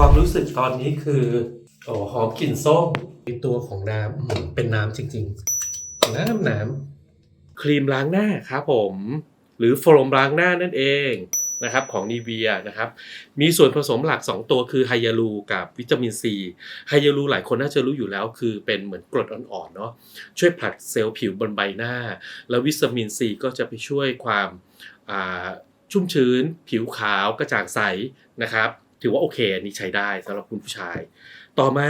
ความรู้สึกตอนนี้คือโอ้หอมกลิ่นส้มในตัวของน้ำอืมเป็นน้ำจริงๆน้ำน้ำครีมล้างหน้าครับผม หรือโฟมล้างหน้านั่นเองนะครับของนีเวียนะครับมีส่วนผสมหลัก 2 ตัวคือไฮยาลูกับวิตามินซีไฮยาลูหลายคนน่าจะรู้อยู่แล้วคือเป็นเหมือนกรดอ่อนๆเนาะช่วยผลัดเซลล์ผิวบนใบหน้า แล้ววิตามินซีก็จะไปช่วยความชุ่มชื้น ผิวขาวกระจ่างใสนะครับ ถือว่าโอเคอันนี้ใช้ได้สำหรับคุณผู้ชาย ต่อมา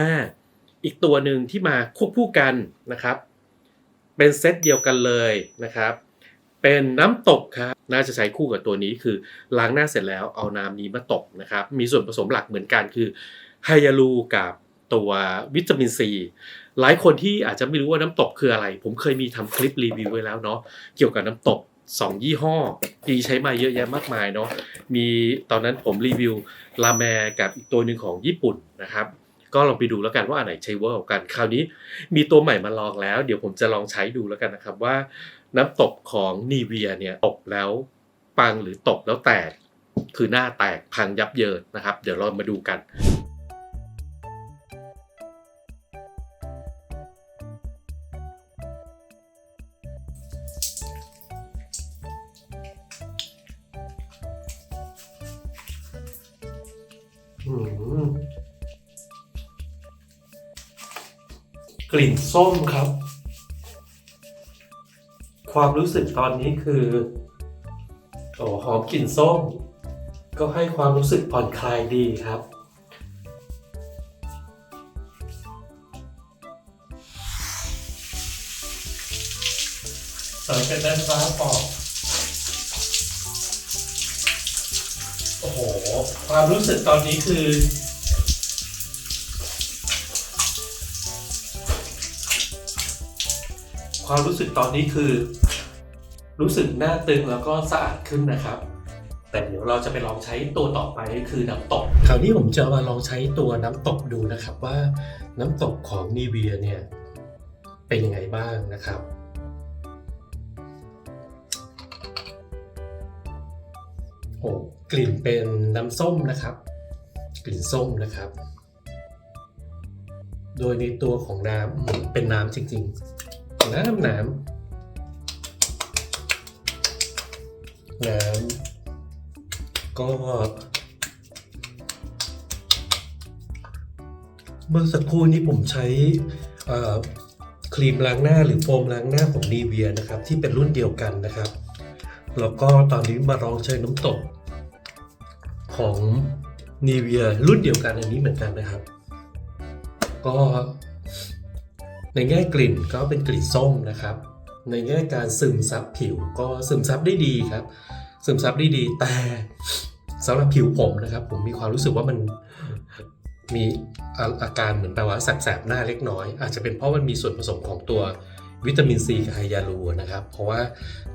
อีกตัวหนึ่งที่มาควบคู่กันนะครับ เป็นเซตเดียวกันเลยนะครับ เป็นน้ำตกครับน่าจะใช้คู่กับตัวนี้คือล้างหน้าเสร็จแล้วเอาน้ำนี้มาตกนะครับ มีส่วนผสมหลักเหมือนกันคือไฮยาลูกับตัววิตามินซีหลายคนที่อาจจะไม่รู้ว่าน้ำตกคืออะไร ผมเคยมีทำคลิปรีวิวไว้แล้วเนาะเกี่ยวกับน้ำตก 2ยี่ห้อที่ใช้มาเยอะแยะมากมายเนาะมีตอนนั้นผมรีวิวลาแมกับอีกตัวหนึ่งของญี่ปุ่นนะครับ ก็ลองไปดูแล้วกันว่าอันไหนใช้เวิร์กว่ากัน คราวนี้มีตัวใหม่มาลองแล้ว เดี๋ยวผมจะลองใช้ดูแล้วกันนะครับว่า น้ำตกของนีเวียเนี่ยตกแล้วปังหรือตกแล้วแตก คือหน้าแตกพังยับเยินนะครับ เดี๋ยวเรามาดูกัน กลิ่นส้มครับ ความรู้สึกตอนนี้คือโอ้หอมกลิ่นส้ม ก็ให้ความรู้สึกผ่อนคลายดีครับเสริมเป็นด้นฟ้าปอก โห ความรู้สึกตอนนี้คือ ความรู้สึกตอนนี้คือ รู้สึกหน้าตึงแล้วก็สะอาดขึ้นนะครับ แต่เดี๋ยวเราจะไปลองใช้ตัวต่อไปคือน้ำตก คราวนี้ผมจะมาลองใช้ตัวน้ำตกดูนะครับว่าน้ำตกของนีเวียเนี่ยเป็นยังไงบ้างนะครับโอ้ กลิ่นเป็นน้ำส้มนะครับ กลิ่นส้มนะครับ โดยในตัวของน้ำอืมเป็นน้ำจริงๆ น้ำน้ำน้ำก็เมื่อสักครู่นี้ผมใช้ครีมล้างหน้าหรือโฟมล้างหน้าของนีเวียนะครับ ที่เป็นรุ่นเดียวกันนะครับ แล้วก็ตอนนี้มาลองใช้น้ำตก ของนีเวียรุ่นเดียวกันอันนี้เหมือนกันนะครับ ก็ในแง่กลิ่นก็เป็นกลิ่นส้มนะครับ ในแง่การซึมซับผิวก็ซึมซับได้ดีครับ ซึมซับได้ดีแต่สำหรับผิวผมนะครับ ผมมีความรู้สึกว่ามันมีอาอาการเหมือนแปลว่าแสบๆหน้าเล็กน้อย อาจจะเป็นเพราะมันมีส่วนผสมของตัว วิตามินซีกับไฮยาลูนะครับ เพราะว่า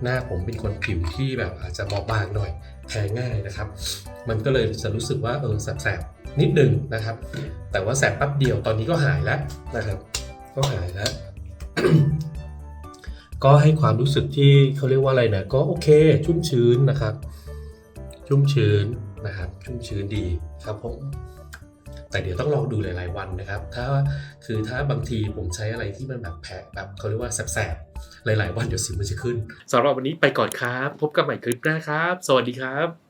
หน้าผมเป็นคนผิวที่แบบอาจจะบอบบางหน่อยแพ้ง่ายนะครับ มันก็เลยจะรู้สึกว่าเออแสบๆนิดนึงนะครับ แต่ว่าแสบแป๊บเดียวตอนนี้ก็หายแล้วนะครับ ก็หายแล้ว ก็ให้ความรู้สึกที่เขาเรียกว่าอะไรนะก็โอเค ชุ่มชื้นนะครับ ชุ่มชื้นนะครับ ชุ่มชื้นดีครับผม แต่เดี๋ยวต้องลองดูหลาย ๆ วันนะครับ ถ้าคือถ้าบางทีผมใช้อะไรที่มันแบบแพ้แบบเขาเรียกว่าแสบๆ หลาย ๆ วันเดี๋ยวสิวมันจะขึ้นสำหรับวันนี้ไปก่อนครับ พบกันใหม่คลิปหน้าครับ สวัสดีครับ